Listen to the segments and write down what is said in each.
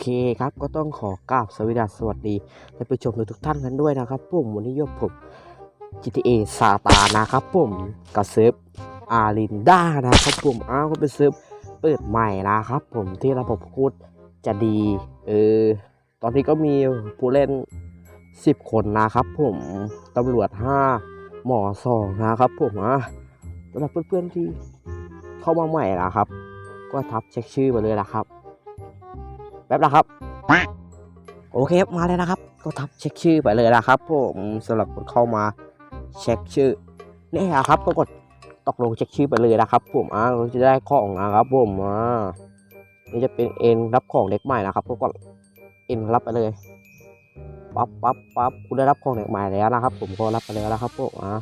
เคครับ ก็ต้องขอกราบสวัสดีสวัสดีท่านผู้ชมทุกท่านกันด้วยนะครับผมวันนี้ยกผม GTA ซาตานะครับผมกับเซิร์ฟอารินด้านะครับผมอ้าวก็เป็นเซิร์ฟเปิดใหม่นะครับผมที่ระบบพูดจะดีเออตอนนี้ก็มีผู้เล่น 10 คนนะครับผมตำรวจ 5 หมอ 2 นะครับผมอะสำหรับเพื่อนๆที่เข้ามาใหม่นะครับ ก็ทับเช็คชื่อไปเลยนะครับ แป๊บนะครับ โอเคครับมาเลยนะครับ ก็ทับเช็คชื่อไปเลยนะครับผมสำหรับคนเข้ามาเช็คชื่อนี่ครับก็กดตกลงเช็คชื่อไปเลยนะครับ ผมอ่าเราจะได้ของนะครับผมอ่านี่จะเป็นเอ็นรับของเด็กใหม่นะครับ ก็กดเอ็นรับไปเลยปั๊บปั๊บปั๊บคุณได้รับของเด็กใหม่แล้วนะครับ ผมก็รับไปแล้วนะครับผมอ่า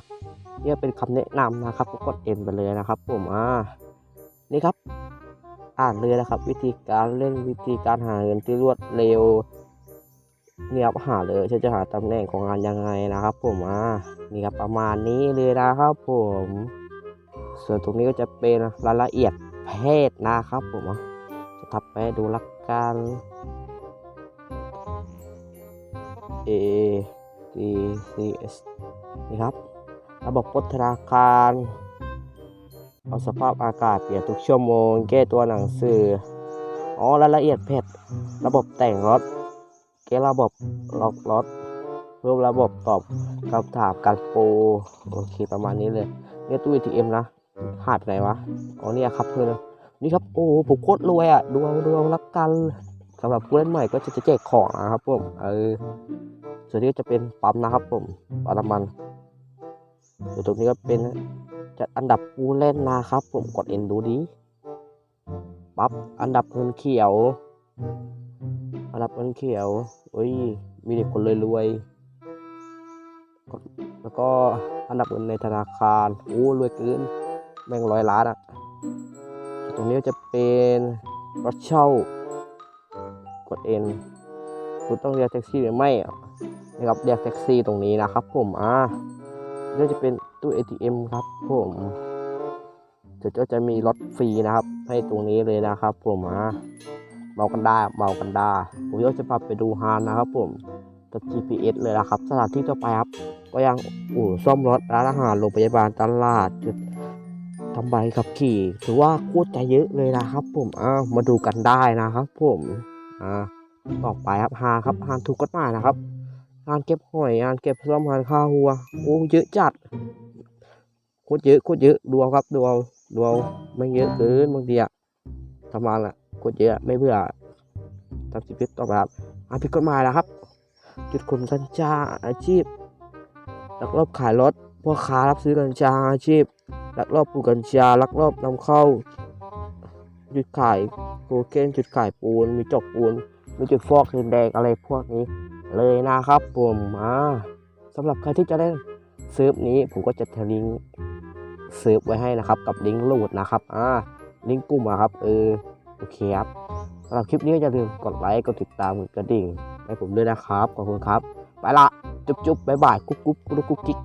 นี่เป็นคำแนะนำนะครับ ก็กดเอ็นไปเลยนะครับ ผมอ่านี่ครับ อ่านเลยนะครับ วิธีการเล่นวิธีการหาเงินที่รวดเร็วเนี่ยครับหาเลยฉันจะหาตำแหน่งของงานยังไงนะครับ ผมอ่านี่ครับประมาณนี้เลยนะครับผม ส่วนตรงนี้ก็จะเป็นรายละเอียดเพศนะครับ ผมจะทับไปดูลักกัน A D C S นี่ครับ ระบบพัฒนาการ เอาสภาพอากาศเปลี่ยนทุกชั่วโมง แก้ตัวหนังสือ อ๋อรายละเอียดเพจระบบแต่งรถ แก้ระบบล็อกรถเพิ่มระบบตอบคำถามการโปรโอเคประมาณนี้เลยเนี่ยตู้ ATM นะ หายไปไหนวะ อ๋อเนี่ยครับเพื่อนนี่ครับ โอ้ผมโคตรรวยอะ ดวงดวงรักกันสำหรับผู้เล่นใหม่ก็จะจะแจกของนะครับผม เออ ส่วนนี้ก็จะเป็นปั๊มนะครับผมปั๊มน้ำมันส่วนตรงนี้ก็เป็น จัดอันดับผู้เล่นนะครับ ผมกดเอ็นดูดีปั๊บอันดับเงินเขียว อันดับเงินเขียวเอ้ยมีเด็กคนรวยๆกดแล้วก็อันดับเงินในธนาคารโอ้รวยเกินแม่งร้อยล้านอะตรงนี้จะเป็นรถเช่ากดเอ็นคุณต้องเรียกแท็กซี่หรือไม่นะครับเรียกแท็กซี่ตรงนี้นะครับ ผมอ่านี่จะเป็น ตู้ ATM ครับผมเดี๋ยวก็จะมีรถฟรีนะครับ ให้ตรงนี้เลยนะครับ ผมอะเมากันได้เมากันได้ผมก็จะพาไปดูฮานนะครับ ผมกับ GPS เลยนะครับ สถานที่ต่อไปครับ ก็ยังอู่ซ่อมรถร้านอาหารโรงพยาบาลตลาดจุดทำใบขับขี่ถือว่าโคตรจะเยอะเลยนะครับ ผมอ่ามาดูกันได้นะครับ ผมอ่าต่อไปครับฮาครับฮานถูกกฎหมายนะครับงานเก็บหอยงานเก็บซ่อมงานค่าหัวโอ้เยอะจัด โคตรเยอะโคตรเยอะดูเอาครับดูเอาดูเอาไม่เยอะเกินบางทีอะทำงานอะโคตรเยอะไม่เบื่อทำชีวิตต่อไปครับอาผิดกฎหมายแล้วครับ จุดขนกัญชาอาชีพลักลอบขายรถพ่อค้ารับซื้อกัญชาอาชีพลักลอบปลูกกัญชาลักลอบนำเข้า จุดขายโคเคนจุดขายปูน มีจกปูน มีจุดฟอกเงินแดงอะไรพวกนี้ เลยนะครับผมอ่าสำหรับใครที่จะได้เซิร์ฟนี้ผมก็จะทิ้งลิง เซิร์ฟไว้ให้นะครับ กับลิงก์โหลดนะครับอ่าลิงก์กลุ่มอะครับเออโอเคครับสำหรับคลิปนี้ก็อย่าลืมกดไลค์กดติดตามกดกระดิ่งให้ผมด้วยนะครับขอบคุณครับ ไปละจุ๊บจุ๊บบายบายกุ๊บกุ๊บกุ๊บกุ๊บกิ๊ก